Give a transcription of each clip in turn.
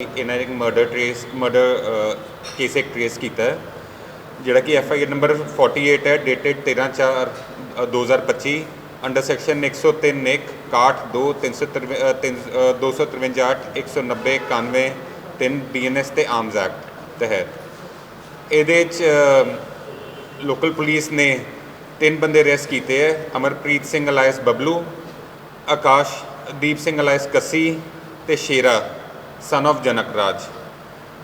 ਇਹਨਾਂ ਨੇ ਇੱਕ ਮਰਡਰ ਟ੍ਰੇਸ ਮਰਡਰ ਕੇਸ ਇੱਕ ਟ੍ਰੇਸ ਕੀਤਾ ਹੈ, ਜਿਹੜਾ ਕਿ ਐਫ ਆਈ ਆਰ ਨੰਬਰ 48 ਹੈ ਡੇਟਡ 13 4 2025 ਅੰਡਰ ਸੈਕਸ਼ਨ 103 1 61 2 353 253 190 91 3 ਡੀਐਨਐਸ ਤੇ ਆਰਮਸ ਐਕਟ ਤਹਿਤ। ਇਹਦੇ ਚ ਲੋਕਲ ਪੁਲਿਸ ਨੇ ਤਿੰਨ ਬੰਦੇ ਅਰੈਸਟ ਕੀਤੇ ਹੈ ਅਮਰਪ੍ਰੀਤ ਸਿੰਘ ਅਲਾਇਸ ਬਬਲੂ ਆਕਾਸ਼ ਦੀਪ ਸਿੰਘ ਅਲਾਇਸ ਕੱਸੀ ਤੇ ਸ਼ੇਰਾ। ਸਨ of ਜਨਕ ਰਾਜ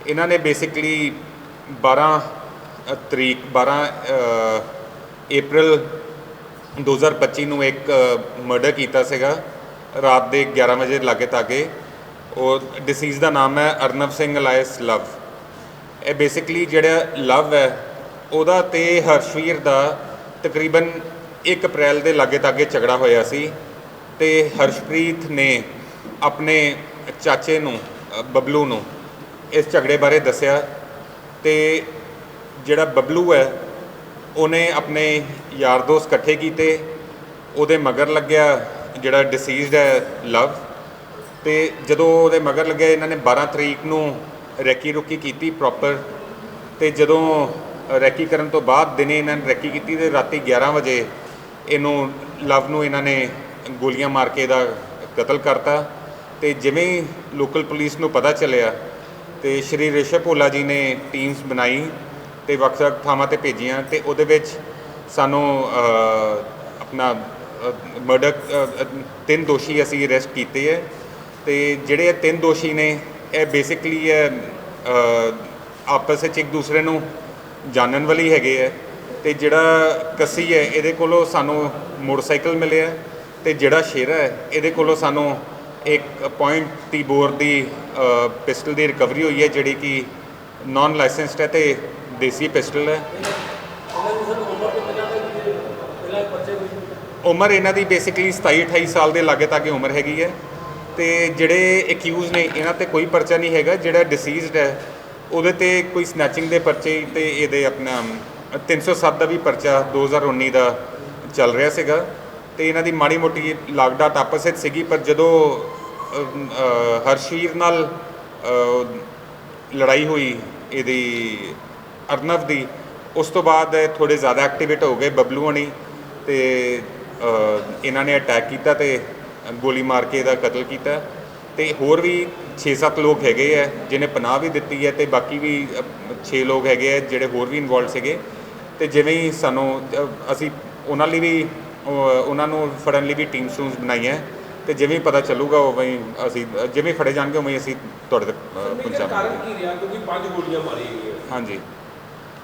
ਇਹਨਾਂ ਨੇ ਬੇਸਿਕਲੀ 12 ਅ, ਤਰੀਕ 12 ਅ, April 2025 ਨੂੰ ਇੱਕ ਮਰਡਰ ਕੀਤਾ ਸੀਗਾ। ਰਾਤ ਦੇ 11 ਵਜੇ ਲਾਗੇ ਤਾਗੇ ਉਹ ਡਿਸੀਜ਼ ਦਾ ਨਾਮ ਹੈ ਅਰਨਵ ਸਿੰਘ ਅਲਾਇਸ ਲਵ ਇਹ ਬੇਸਿਕਲੀ ਜਿਹੜਾ ਲਵ ਹੈ ਉਹਦਾ ਤੇ ਹਰਸ਼ਵੀਰ ਦਾ ਤਕਰੀਬਨ 1 ਅਪ੍ਰੈਲ ਦੇ ਲਾਗੇ ਤਾਗੇ ਝਗੜਾ ਹੋਇਆ ਸੀ। ਤੇ ਹਰਸ਼ਪ੍ਰੀਤ ਨੇ ਆਪਣੇ ਚਾਚੇ ਨੂੰ ਬਬਲੂ ਨੂੰ ਇਸ ਝਗੜੇ ਬਾਰੇ ਦੱਸਿਆ ਤੇ ਜਿਹੜਾ ਬਬਲੂ ਹੈ, ਉਹਨੇ ਆਪਣੇ ਯਾਰ ਦੋਸਤ ਇਕੱਠੇ ਕੀਤੇ, ਉਹਦੇ ਮਗਰ ਲੱਗਿਆ ਜਿਹੜਾ ਡਿਸੀਜ਼ਡ ਹੈ ਲਵ ਤੇ ਜਦੋਂ ਉਹਦੇ ਮਗਰ ਲੱਗਿਆ, ਇਹਨਾਂ ਨੇ 12 ਤਰੀਕ ਨੂੰ ਰੈਕੀ ਰੁਕੀ ਕੀਤੀ ਪ੍ਰੋਪਰ ਤੇ ਜਦੋਂ ਰੈਕੀ ਕਰਨ ਤੋਂ ਬਾਅਦ ਦਿਨੇ ਇਹਨਾਂ ਨੇ ਰੈਕੀ ਕੀਤੀ ਤੇ ਰਾਤੀ 11 ਵਜੇ ਇਹਨੂੰ ਲਵ ਨੂੰ ਇਹਨਾਂ ਨੇ ਗੋਲੀਆਂ ਮਾਰ ਕੇ ਇਹਦਾ ਕਤਲ ਕਰਤਾ। ਤੇ ਜਿਵੇਂ ਹੀ ਲੋਕਲ ਪੁਲਿਸ ਨੂੰ ਪਤਾ ਚੱਲਿਆ ਤੇ ਸ਼੍ਰੀ ਰਿਸ਼ਵ ਭੋਲਾ ਜੀ ਨੇ ਟੀਮਸ ਬਣਾਈ ਤੇ ਵੱਖ-ਵੱਖ ਥਾਵਾਂ ਤੇ ਭੇਜੀਆਂ ਤੇ ਉਹਦੇ ਵਿੱਚ ਸਾਨੂੰ ਆਪਣਾ ਮਰਡਰ ਤਿੰਨ ਦੋਸ਼ੀ ਅਸੀਂ ਅਰੈਸਟ ਕੀਤੇ ਹੈ ਤੇ ਜਿਹੜੇ ਇਹ ਤਿੰਨ ਦੋਸ਼ੀ ਨੇ, ਇਹ ਬੇਸਿਕਲੀ ਇਹ ਆਪਸ ਵਿੱਚ ਇੱਕ ਦੂਸਰੇ ਨੂੰ ਜਾਣਨ ਵਾਲੀ ਹੈਗੇ ਹੈ ਤੇ ਜਿਹੜਾ ਕੱਸੀ ਹੈ, ਇਹਦੇ ਕੋਲੋਂ ਸਾਨੂੰ ਮੋਟਰਸਾਈਕਲ ਮਿਲਿਆ ਤੇ ਜਿਹੜਾ ਸ਼ੇਰਾ ਹੈ, ਇਹਦੇ ਕੋਲੋਂ ਸਾਨੂੰ ਇੱਕ ਪੁਆਇੰਟ ਤੀ ਬੋਰ ਦੀ ਪਿਸਟਲ ਦੀ ਰਿਕਵਰੀ ਹੋਈ ਹੈ, ਜਿਹੜੀ ਕਿ ਨਾਨ ਲਾਇਸੈਂਸਡ ਹੈ ਤੇ ਦੇਸੀ ਪਿਸਟਲ ਹੈ। ਉਮਰ ਇਹਨਾਂ ਦੀ ਬੇਸਿਕਲੀ 27 28 ਸਾਲ ਦੇ ਲਾਗੇ ਤੱਕ ਉਮਰ ਹੈਗੀ ਹੈ ਤੇ ਜਿਹੜੇ ਅਕਿਊਜ਼ ਨੇ, ਇਹਨਾਂ ਤੇ ਕੋਈ ਪਰਚਾ ਨਹੀਂ ਹੈਗਾ, ਜਿਹੜਾ ਡਿਸੀਜ਼ਡ ਹੈ, ਉਹਦੇ ਤੇ ਕੋਈ ਸਨੈਚਿੰਗ ਦੇ ਪਰਚੇ ਤੇ ਇਹਦੇ ਆਪਣਾ 307 ਦਾ ਵੀ ਪਰਚਾ 2019 ਦਾ ਚੱਲ ਰਿਹਾ ਸੀਗਾ। ਤੇ ਇਹਨਾਂ ਦੀ ਮਾੜੀ ਮੋਟੀ ਲਾਗਡਾਟ ਆਪਸ ਵਿੱਚ ਸੀਗੀ, ਪਰ ਜਦੋਂ ਹਰਸ਼ੀਰ ਨਾਲ ਲੜਾਈ ਹੋਈ ਇਹਦੀ, ਅਰਨਵ ਦੀ, ਉਸ ਤੋਂ ਬਾਅਦ ਇਹ ਥੋੜੇ ਜ਼ਿਆਦਾ ਐਕਟੀਵੇਟ ਹੋ ਗਏ ਬਬਲੂ ਹਣੀ ਤੇ ਇਹਨਾਂ ਨੇ ਅਟੈਕ ਕੀਤਾ ਤੇ ਗੋਲੀ ਮਾਰ ਕੇ ਇਹਦਾ ਕਤਲ ਕੀਤਾ। ਤੇ ਹੋਰ ਵੀ 6-7 ਲੋਕ ਹੈਗੇ ਆ ਜਿਨੇ ਪਨਾਹ ਵੀ ਦਿੱਤੀ ਹੈ ਤੇ ਬਾਕੀ ਵੀ 6 ਲੋਕ ਹੈਗੇ ਆ ਜਿਹੜੇ ਹੋਰ ਵੀ ਇਨਵੋਲਡ ਸੀਗੇ। ਤੇ ਜਿਵੇਂ ਹੀ ਸਾਨੂੰ ਅਸੀਂ ਉਹਨਾਂ ਲਈ ਵੀ ਉਹਨਾਂ ਨੂੰ ਫੜਨ ਲਈ ਵੀ ਟੀਮ ਸੂਨਸ ਬਣਾਈਆਂ। ਤੇ ਜਿਵੇਂ ਪਤਾ ਚੱਲੂਗਾ ਉਵੇਂ ਹੀ ਅਸੀਂ ਜਿਵੇਂ ਫੜੇ ਜਾਣਗੇ ਉਵੇਂ ਹੀ ਅਸੀਂ ਤੁਹਾਡੇ ਤੱਕ ਪਹੁੰਚਾਵਾਂਗੇ। ਕਾਰਨ ਕੀ ਰਿਹਾ? ਕਿਉਂਕਿ ਪੰਜ ਗੋਲੀਆਂ ਮਾਰੀਆਂ ਗਈਆਂ। ਹਾਂਜੀ।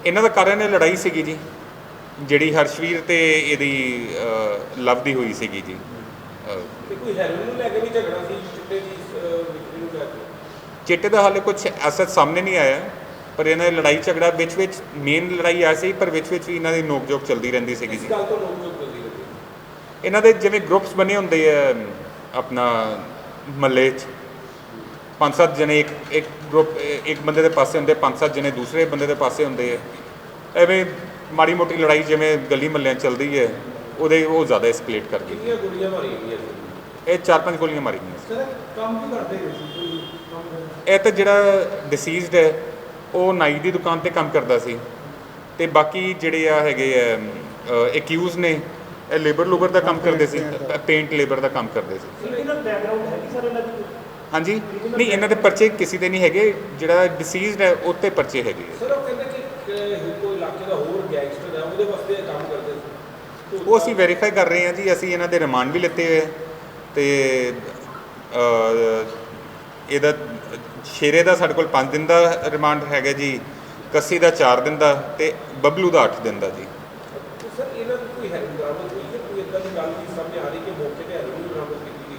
ਇਹਨਾਂ ਦਾ ਕਾਰਨ ਇਹ ਲੜਾਈ ਸੀਗੀ ਜੀ। ਜਿਹੜੀ ਹਰਸ਼ਵੀਰ ਤੇ ਇਹਦੀ ਲਵ ਦੀ ਹੋਈ ਸੀਗੀ ਜੀ। ਤੇ ਕੋਈ ਹੈਰੋਇਨ ਨੂੰ ਲੈ ਕੇ ਵੀ ਝਗੜਾ ਸੀ? ਚਿੱਟੇ ਦੀ ਵਿਕਰੀ ਨੂੰ ਲੈ ਕੇ। ਚਿੱਟੇ ਦਾ ਹਾਲੇ ਕੁਝ ਐਸਾ ਸਾਹਮਣੇ ਨਹੀਂ ਆਇਆ ਪਰ ਇਹਨਾਂ ਦੀ ਲੜਾਈ ਝਗੜਾ ਵਿੱਚ ਵਿੱਚ ਮੇਨ ਲੜਾਈ ਆ ਸੀ ਪਰ ਵਿੱਚ ਵਿੱਚ ਵੀ ਇਹਨਾਂ ਦੀ ਨੋਕ-ਝੋਕ ਚੱਲਦੀ ਰਹਿੰਦੀ ਸੀਗੀ ਇਸ ਜੀ। ਗੱਲ ਤੋਂ ਰਹਿੰਦੇ ਇਹਨਾਂ ਦੇ ਜਿਵੇਂ ਗਰੁੱਪਸ ਬਣੇ ਹੁੰਦੇ ਆ ਆਪਣਾ ਮਹੱਲੇ 'ਚ ਪੰਜ ਸੱਤ ਜਣੇ ਇੱਕ ਇੱਕ ਗਰੁੱਪ ਇੱਕ ਬੰਦੇ ਦੇ ਪਾਸੇ ਹੁੰਦੇ ਪੰਜ ਸੱਤ ਜਣੇ ਦੂਸਰੇ ਬੰਦੇ ਦੇ ਪਾਸੇ ਹੁੰਦੇ ਆ। ਐਵੇਂ ਮਾੜੀ ਮੋਟੀ ਲੜਾਈ ਜਿਵੇਂ ਗਲੀ ਮਹੱਲਿਆਂ 'ਚ ਚੱਲਦੀ ਹੈ ਉਹਦੇ ਉਹ ਜ਼ਿਆਦਾ ਐਸਕੇਲੇਟ ਕਰ ਗਈ। ਕਿੰਨੀਆਂ ਗੋਲੀਆਂ ਮਾਰੀਆਂ ਗਈਆਂ ਸੀ? ਇਹ ਚਾਰ ਪੰਜ ਗੋਲੀਆਂ ਮਾਰੀ ਗਈਆਂ ਸਰ ਕੰਮ ਕੀ ਕਰਦੇ ਸੀ ਕੋਈ ਕੰਮ ਇਹ ਤਾਂ ਜਿਹੜਾ ਡਿਸੀਜ਼ਡ ਹੈ ਉਹ ਨਾਈ ਦੀ ਦੁਕਾਨ ਤੇ ਕੰਮ ਕਰਦਾ ਸੀ। ਤੇ ਬਾਕੀ ਜਿਹੜੇ ਆ ਹੈਗੇ ਐਕਿਊਜ਼ ਨੇ ਇਹ ਲੇਬਰ ਲੂਬਰ ਦਾ ਕੰਮ ਕਰਦੇ ਸੀ ਪੇਂਟ ਲੇਬਰ ਦਾ ਕੰਮ ਕਰਦੇ ਸੀ। ਕ੍ਰਿਮੀਨਲ ਬੈਕਗ੍ਰਾਉਂਡ ਹੈ ਕਿ ਸਰ ਇਹਨਾਂ ਦੀ ਹਾਂਜੀ? ਨਹੀਂ ਇਹਨਾਂ ਦੇ ਪਰਚੇ ਕਿਸੇ ਦੇ ਨਹੀਂ ਹੈਗੇ ਜਿਹੜਾ ਡਿਸੀਜ਼ਡ ਹੈ ਉਹ 'ਤੇ ਪਰਚੇ ਹੈਗੇ। ਸਰ ਉਹ ਕਹਿੰਦੇ ਕਿ ਕਿ ਕੋਈ ਇਲਾਕੇ ਦਾ ਹੋਰ ਗੈਂਗਸਟਰ ਹੈ ਉਹਦੇ ਵਾਸਤੇ ਇਹ ਕੰਮ ਕਰਦੇ ਸੀ। ਉਹ ਅਸੀਂ ਵੈਰੀਫਾਈ ਕਰ ਰਹੇ ਹਾਂ ਜੀ ਅਸੀਂ ਇਹਨਾਂ ਦੇ ਰਿਮਾਂਡ ਵੀ ਲਿੱਤੇ ਹੋਏ ਆ। ਤੇ ਅ, ਇਹਦਾ ਸ਼ੇਰੇ ਦਾ ਸਾਡੇ ਕੋਲ 5 ਦਿਨ ਦਾ ਰਿਮਾਂਡ ਹੈਗਾ ਜੀ ਕੱਸੀ ਦਾ 4 ਦਿਨ ਦਾ ਤੇ ਬਬਲੂ ਦਾ 8 ਦਿਨ ਦਾ ਜੀ ਤੇ ਸਰ ਇਹਨਾਂ ਦੀ ਕੋਈ ਹੈਰੋਇਨ ਬਰਾਮਦ ਹੋਈ ਹੈ ਕੋਈ ਇਦਾਂ ਦੀ ਗੱਲ ਕਿ ਮੌਕੇ ਤੇ ਹੈਰੋਇਨ ਬਰਾਮਦ ਕੀਤੀ ਗਈ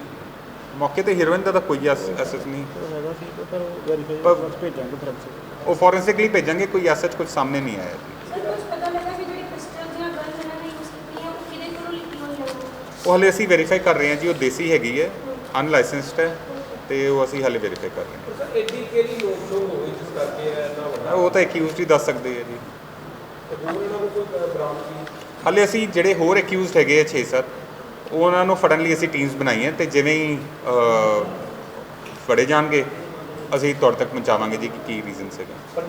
ਮੌਕੇ ਤੇ ਹੀਰੋਇਨ ਦਾ ਤਾਂ ਕੋਈ ਐਸੈਸ ਨਹੀਂ। ਹੈਗਾ ਸੀ ਤੇ ਪਰ ਵੈਰੀਫਾਈ ਪਰ- ਭੇਜਾਂਗੇ ਫੋਰੈਂਸਿਕ ਉਹ ਫੋਰੈਂਸਿਕਲੀ ਭੇਜਾਂਗੇ ਕੋਈ ਐਸੈਸ ਕੁਝ ਸਾਹਮਣੇ ਨਹੀਂ ਆਇਆ। ਜੀ ਸਰ ਕੁਝ ਪਤਾ ਲੱਗਾ ਕਿ ਜਿਹੜੀ ਪਿਸਟਲ ਜਾਂ ਗਨ ਇਹਨਾਂ ਨੇ ਯੂਜ਼ ਕੀਤੀ ਹੈ ਉਹ ਕਿਹਦੇ ਕੋਲੋਂ ਲਿੱਤੀ ਹੋਈ ਹੈ ਉਹ? ਉਹ ਹਲੇ ਅਸੀਂ ਵੈਰੀਫਾਈ ਕਰ ਰਹੇ ਹਾਂ ਜੀ ਉਹ ਦੇਸੀ ਹੈਗੀ ਹੈ ਅਨਲਾਇਸੈਂਸਡ ਹੈ ਤੇ ਉਹ ਅਸੀਂ ਹਲੇ ਵੈਰੀਫਾਈ ਕਰ ਰਹੇ ਪਰ ਸਰ ਐਡੀ ਕਿਹੜੀ ਲੋਕ ਸ਼ੋਕ ਹੋ ਗਈ ਜਿਸ ਕਰਕੇ ਇਹ ਇੰਨਾ ਹਾਂ ਵੱਡਾ ਉਹ ਤਾਂ ਐਕਿਊਜ਼ਡ ਹੀ ਦੱਸ ਸਕਦੇ ਆ ਜੀ। ਤੇ ਹੋਰ ਇਹਨਾਂ ਨੂੰ ਕੋਈ ਬਰਾਮਦ ਕੀ ਹਾਲੇ ਅਸੀਂ ਜਿਹੜੇ ਹੋਰ ਐਕਿਊਜ਼ਡ ਹੈਗੇ ਆ 6-7 ਉਹਨਾਂ ਨੂੰ ਫੜਨ ਲਈ ਅਸੀਂ ਟੀਮਸ ਬਣਾਈਆਂ ਤੇ ਜਿਵੇਂ ਹੀ ਅ, ਫੜੇ ਜਾਣਗੇ ਅਸੀਂ ਤੁਹਾਡੇ ਤੱਕ ਪਹੁੰਚਾਵਾਂਗੇ ਜੀ ਕਿ ਕੀ ਰੀਜ਼ਨ ਸੀਗਾ।